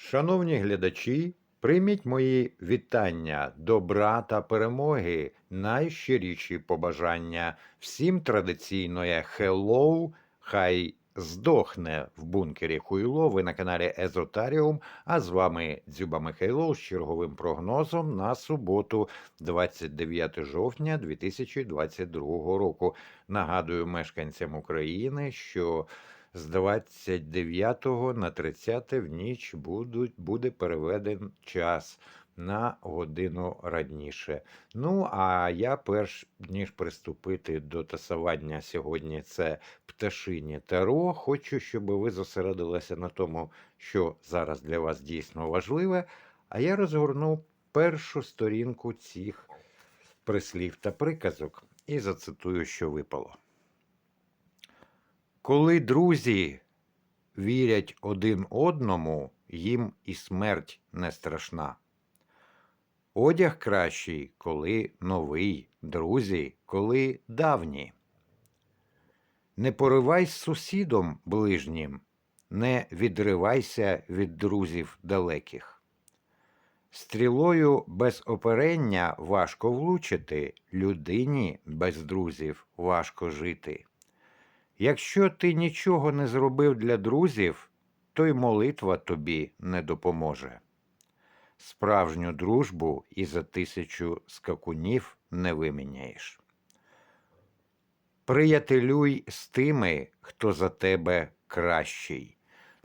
Шановні глядачі, прийміть мої вітання, добра та перемоги, найщиріші побажання. Всім традиційне хеллоу, хай здохне в бункері Хуйло. Ви на каналі Езотаріум. А з вами Дзюба Михайло з черговим прогнозом на суботу, 29 жовтня 2022 року. Нагадую мешканцям України, що з 29 на 30 в ніч будуть, буде переведен час на годину раніше. Ну, а я перш ніж приступити до тасування сьогодні, це пташині таро. Хочу, щоб ви зосередилися на тому, що зараз для вас дійсно важливе. А я розгорну першу сторінку цих прислів та приказок і зацитую, що випало. Коли друзі вірять один одному, їм і смерть не страшна. Одяг кращий, коли новий, друзі, коли давні. Не поривай з сусідом ближнім, не відривайся від друзів далеких. Стрілою без оперення важко влучити, людині без друзів важко жити. Якщо ти нічого не зробив для друзів, то й молитва тобі не допоможе. Справжню дружбу і за тисячу скакунів не виміняєш. Приятелюй з тими, хто за тебе кращий.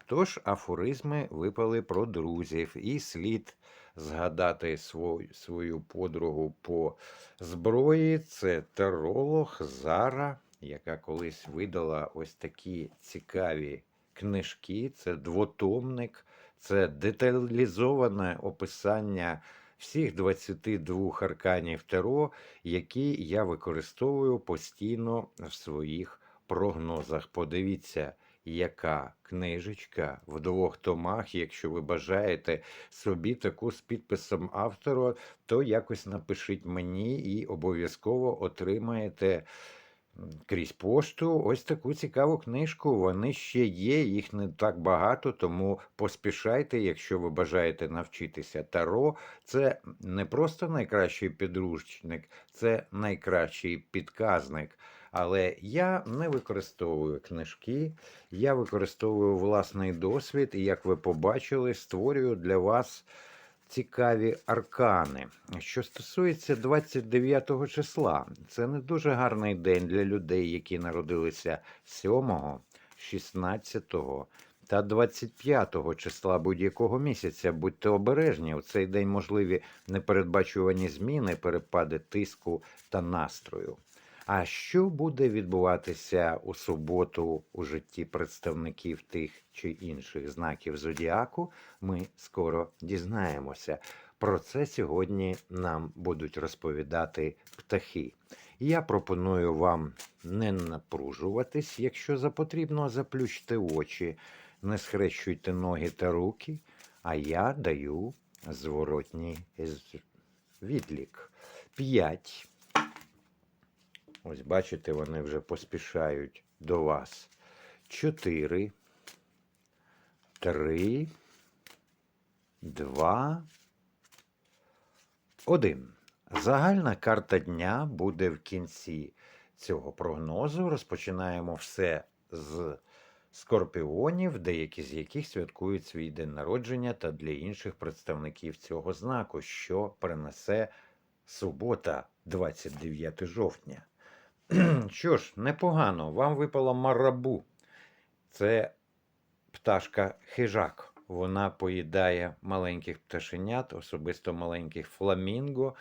Тож афоризми випали про друзів, і слід згадати свою, свою подругу по зброї. Це теролог Зара яка колись видала ось такі цікаві книжки. Це двотомник, це деталізоване описання всіх 22 арканів Таро, які я використовую постійно в своїх прогнозах. Подивіться. Яка книжечка в двох томах, якщо ви бажаєте собі таку з підписом автора, то якось напишіть мені і обов'язково отримаєте крізь пошту ось таку цікаву книжку. Вони ще є, їх не так багато, тому поспішайте, якщо ви бажаєте навчитися таро. Це не просто найкращий підручник, це найкращий підказник. Але я не використовую книжки, я використовую власний досвід, і як ви побачили, створюю для вас цікаві аркани. Що стосується 29 числа, це не дуже гарний день для людей, які народилися 7, 16 та 25 числа будь-якого місяця. Будьте обережні, у цей день можливі непередбачувані зміни, перепади тиску та настрою. А що буде відбуватися у суботу у житті представників тих чи інших знаків зодіаку, ми скоро дізнаємося. Про це сьогодні нам будуть розповідати птахи. Я пропоную вам не напружуватись, якщо за потрібно, заплющте очі, не схрещуйте ноги та руки, а я даю зворотній відлік. П'ять. Ось, бачите, вони вже поспішають до вас. Чотири, три, два, один. Загальна карта дня буде в кінці цього прогнозу. Розпочинаємо все з скорпіонів, деякі з яких святкують свій день народження та для інших представників цього знаку, що принесе субота, 29 жовтня. Що ж, непогано, вам випала марабу. Це пташка хижак. Вона поїдає маленьких пташенят, особисто маленьких фламінго,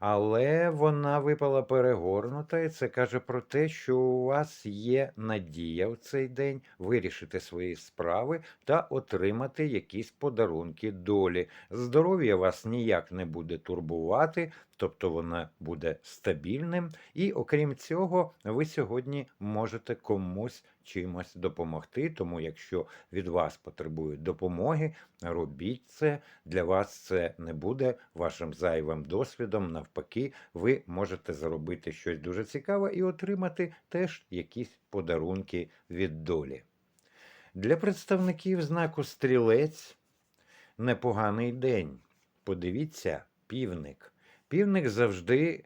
але вона випала перегорнута, і це каже про те, що у вас є надія в цей день вирішити свої справи та отримати якісь подарунки долі. Здоров'я вас ніяк не буде турбувати, тобто вона буде стабільним. І окрім цього, ви сьогодні можете комусь чимось допомогти. Тому, якщо від вас потребують допомоги, робіть це. Для вас це не буде вашим зайвим досвідом. Навпаки, ви можете заробити щось дуже цікаве і отримати теж якісь подарунки від долі. Для представників знаку стрілець непоганий день. Подивіться, півник. Півник завжди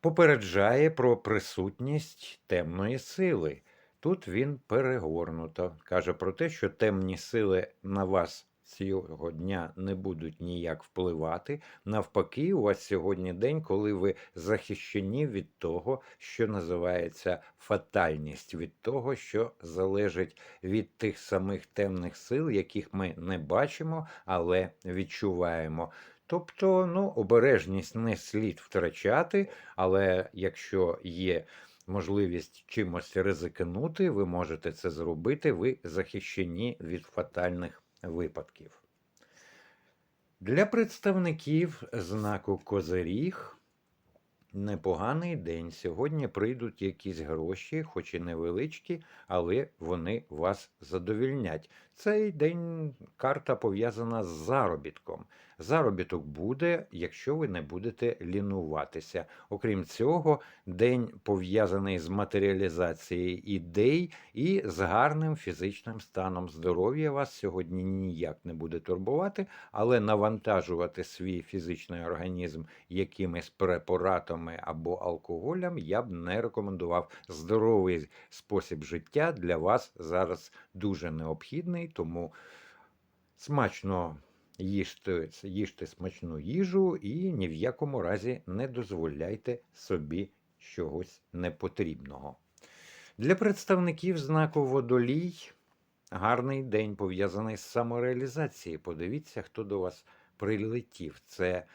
попереджає про присутність темної сили. Тут він перегорнуто каже про те, що темні сили на вас цього дня не будуть ніяк впливати. Навпаки, у вас сьогодні день, коли ви захищені від того, що називається фатальність, від того, що залежить від тих самих темних сил, яких ми не бачимо, але відчуваємо. Тобто, ну, обережність не слід втрачати, але якщо є можливість чимось ризикнути, ви можете це зробити, ви захищені від фатальних випадків. Для представників знаку Козиріг непоганий день. Сьогодні прийдуть якісь гроші, хоч і невеличкі, але вони вас задовільнять. Цей день карта пов'язана з заробітком. Заробіток буде, якщо ви не будете лінуватися. Окрім цього, день пов'язаний з матеріалізацією ідей і з гарним фізичним станом здоров'я вас сьогодні ніяк не буде турбувати, але навантажувати свій фізичний організм якимись препаратами або алкоголем я б не рекомендував. Здоровий спосіб життя для вас зараз дуже необхідний, тому смачно їжте, їжте смачну їжу і ні в якому разі не дозволяйте собі чогось непотрібного. Для представників знаку водолій гарний день пов'язаний з самореалізацією. Подивіться, хто до вас прилетів. Це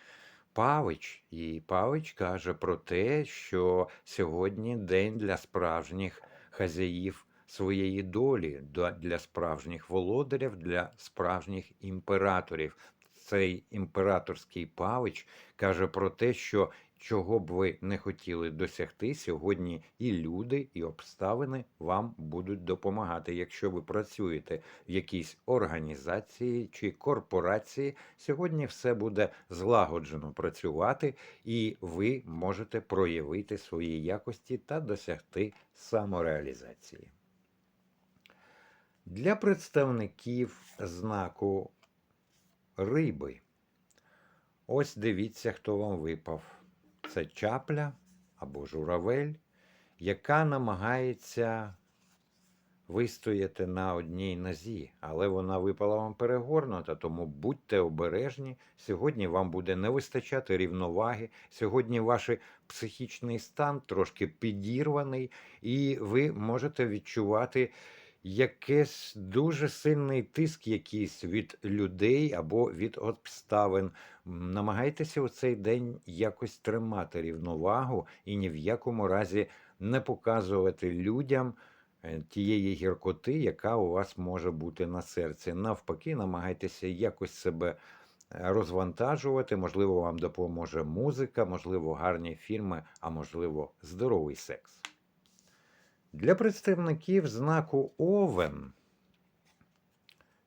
Павич, і Павич каже про те, що сьогодні день для справжніх хазяїв своєї долі, до- для справжніх володарів, для справжніх імператорів. Цей імператорський Павич каже про те, що чого б ви не хотіли досягти, сьогодні і люди, і обставини вам будуть допомагати. Якщо ви працюєте в якійсь організації чи корпорації, сьогодні все буде злагоджено працювати, і ви можете проявити свої якості та досягти самореалізації. Для представників знаку риби. Ось дивіться, хто вам випав. Це чапля або журавель, яка намагається вистояти на одній нозі, але вона випала вам перегорнута, тому будьте обережні. Сьогодні вам буде не вистачати рівноваги. Сьогодні ваш психічний стан трошки підірваний, і ви можете відчувати якийсь дуже сильний тиск якийсь від людей або від обставин. Намагайтеся у цей день якось тримати рівновагу і ні в якому разі не показувати людям е, тієї гіркоти, яка у вас може бути на серці. Навпаки, намагайтеся якось себе е, розвантажувати. Можливо, вам допоможе музика, можливо, гарні фільми, а можливо, здоровий секс. Для представників знаку Овен.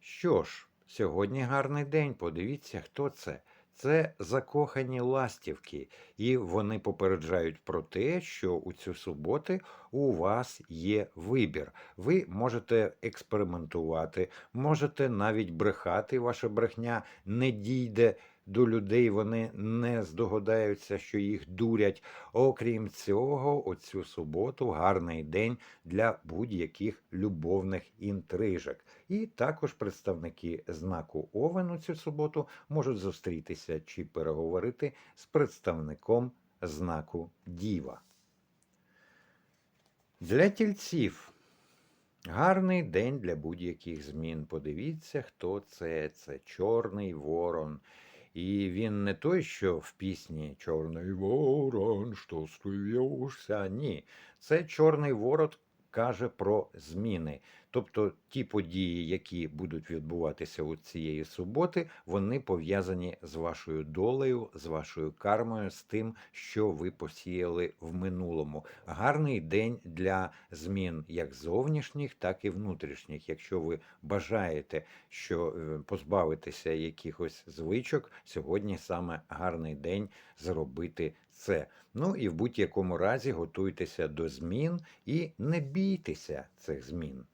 Що ж, сьогодні гарний день. Подивіться, хто це. Це закохані ластівки, і вони попереджають про те, що у цю суботу у вас є вибір. Ви можете експериментувати, можете навіть брехати. Ваша брехня не дійде до людей, вони не здогадаються, що їх дурять. Окрім цього, оцю суботу гарний день для будь-яких любовних інтрижок. І також представники знаку Овен у цю суботу можуть зустрітися чи переговорити з представником знаку Діва. Для тільців гарний день для будь-яких змін. Подивіться, хто це. Це Чорний Ворон. І він не той, що в пісні Чорний ворон, що смієшся. Ні, це Чорний ворот каже про зміни. Тобто ті події, які будуть відбуватися у цієї суботи, вони пов'язані з вашою долею, з вашою кармою, з тим, що ви посіяли в минулому. Гарний день для змін як зовнішніх, так і внутрішніх. Якщо ви бажаєте що е, позбавитися якихось звичок, сьогодні саме гарний день зробити це. Ну і в будь-якому разі готуйтеся до змін і не бійтеся цих змін.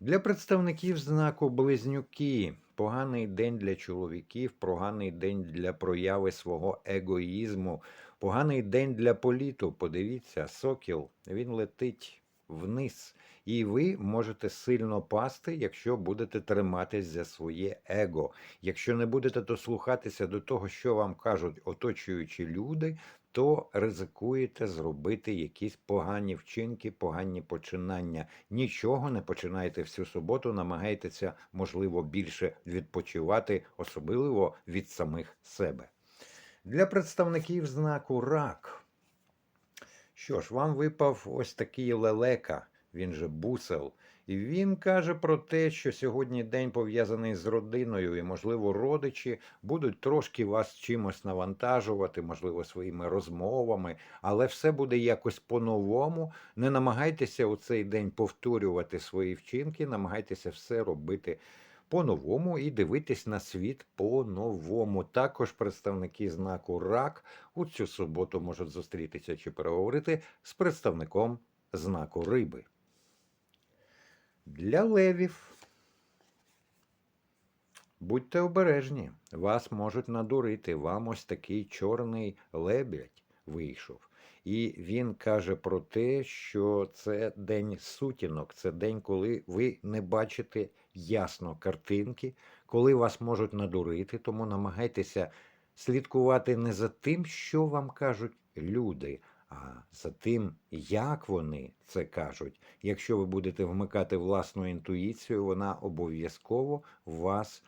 Для представників знаку близнюки поганий день для чоловіків, поганий день для прояви свого егоїзму, поганий день для політу. Подивіться, сокіл, він летить вниз. І ви можете сильно пасти, якщо будете триматись за своє его. Якщо не будете дослухатися до того, що вам кажуть оточуючі люди, то ризикуєте зробити якісь погані вчинки, погані починання. Нічого не починайте всю суботу, намагайтеся, можливо, більше відпочивати, особливо від самих себе. Для представників знаку рак. Що ж, вам випав ось такий лелека, він же бусел. І він каже про те, що сьогодні день пов'язаний з родиною, і, можливо, родичі будуть трошки вас чимось навантажувати, можливо, своїми розмовами, але все буде якось по-новому. Не намагайтеся у цей день повторювати свої вчинки, намагайтеся все робити по-новому і дивитись на світ по-новому. Також представники знаку РАК у цю суботу можуть зустрітися чи переговорити з представником знаку риби. Для левів. Будьте обережні, вас можуть надурити. Вам ось такий чорний лебідь вийшов. І він каже про те, що це день сутінок, це день, коли ви не бачите ясно картинки, коли вас можуть надурити, тому намагайтеся слідкувати не за тим, що вам кажуть люди, а за тим, як вони це кажуть. Якщо ви будете вмикати власну інтуїцію, вона обов'язково вас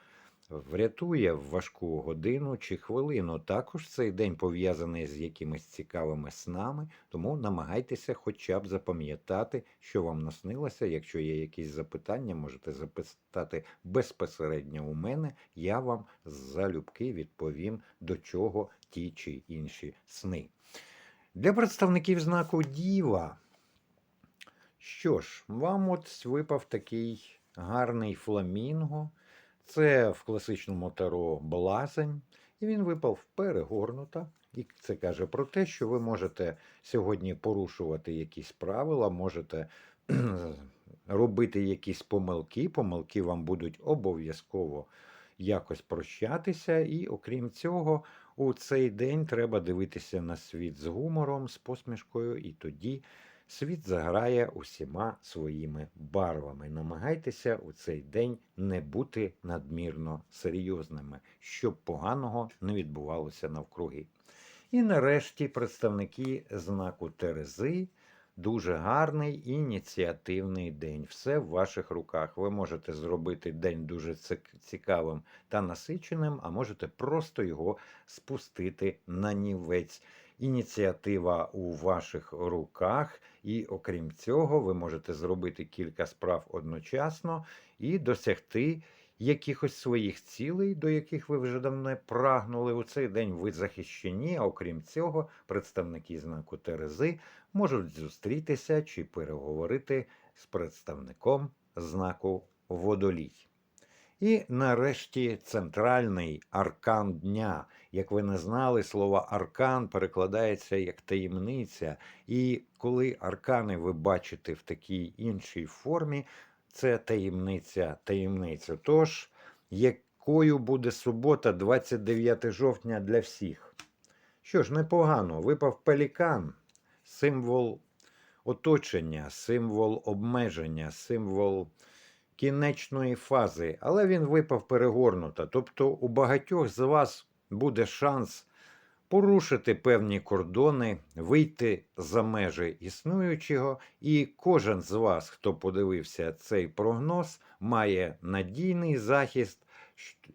врятує в важку годину чи хвилину. Також цей день пов'язаний з якимись цікавими снами, тому намагайтеся хоча б запам'ятати, що вам наснилося. Якщо є якісь запитання, можете запитати безпосередньо у мене. Я вам залюбки відповім, до чого ті чи інші сни. Для представників знаку Діва. Що ж, вам от випав такий гарний фламінго. Це в класичному таро блазень, і він випав перегорнута. І це каже про те, що ви можете сьогодні порушувати якісь правила, можете робити якісь помилки. Помилки вам будуть обов'язково якось прощатися. І окрім цього, у цей день треба дивитися на світ з гумором, з посмішкою, і тоді світ заграє усіма своїми барвами. Намагайтеся у цей день не бути надмірно серйозними, щоб поганого не відбувалося навкруги. І нарешті представники знаку Терези. Дуже гарний ініціативний день. Все в ваших руках. Ви можете зробити день дуже цікавим та насиченим, а можете просто його спустити на нівець. Ініціатива у ваших руках, і окрім цього, ви можете зробити кілька справ одночасно і досягти якихось своїх цілей, до яких ви вже давно прагнули. У цей день ви захищені, а окрім цього, представники знаку Терези можуть зустрітися чи переговорити з представником знаку Водолій. І нарешті центральний аркан дня. Як ви не знали, слово аркан перекладається як таємниця. І коли аркани ви бачите в такій іншій формі, це таємниця таємниця. Тож, якою буде субота, 29 жовтня для всіх? Що ж, непогано, випав пелікан, символ оточення, символ обмеження, символ кінечної фази, але він випав перегорнуто. Тобто у багатьох з вас буде шанс порушити певні кордони, вийти за межі існуючого, і кожен з вас, хто подивився цей прогноз, має надійний захист.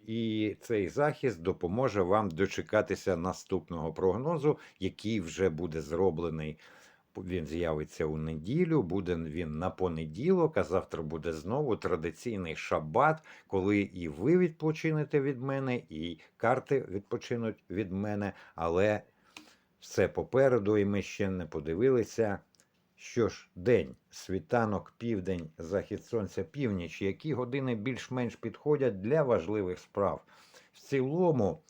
І цей захист допоможе вам дочекатися наступного прогнозу, який вже буде зроблений він з'явиться у неділю, буде він на понеділок, а завтра буде знову традиційний шабат, коли і ви відпочинете від мене, і карти відпочинуть від мене. Але все попереду, і ми ще не подивилися. Що ж, день, світанок, південь, захід сонця, північ, які години більш-менш підходять для важливих справ. В цілому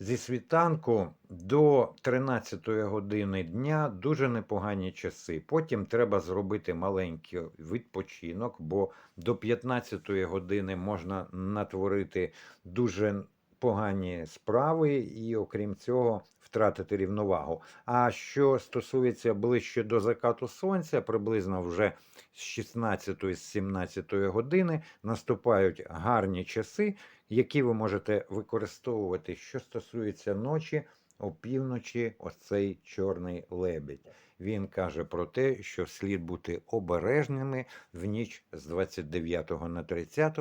Зі світанку до 13 години дня дуже непогані часи. Потім треба зробити маленький відпочинок, бо до 15 години можна натворити дуже погані справи і, окрім цього, втратити рівновагу. А що стосується ближче до закату сонця, приблизно вже з 16 з 17 години наступають гарні часи, які ви можете використовувати, що стосується ночі, опівночі, ось цей чорний лебідь. Він каже про те, що слід бути обережними в ніч з 29 на 30,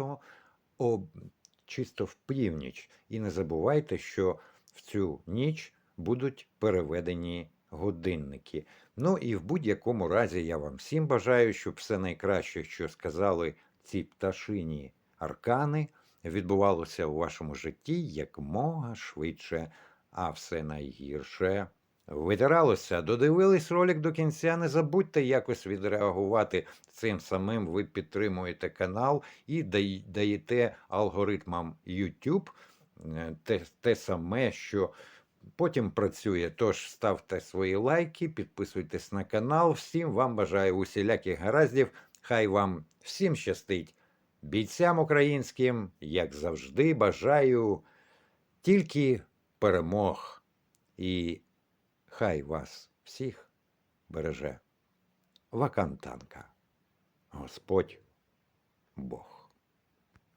об... чисто в північ. І не забувайте, що в цю ніч будуть переведені годинники. Ну і в будь-якому разі я вам всім бажаю, щоб все найкраще, що сказали ці пташині аркани, відбувалося у вашому житті якмога швидше, а все найгірше витиралося. Додивились ролик до кінця. Не забудьте якось відреагувати. Цим самим ви підтримуєте канал і даєте алгоритмам YouTube е, те, те саме, що потім працює. Тож ставте свої лайки, підписуйтесь на канал. Всім вам бажаю усіляких гараздів. Хай вам всім щастить. Бійцям українським, як завжди, бажаю тільки перемог. І хай вас всіх береже Вакантанка. Господь Бог.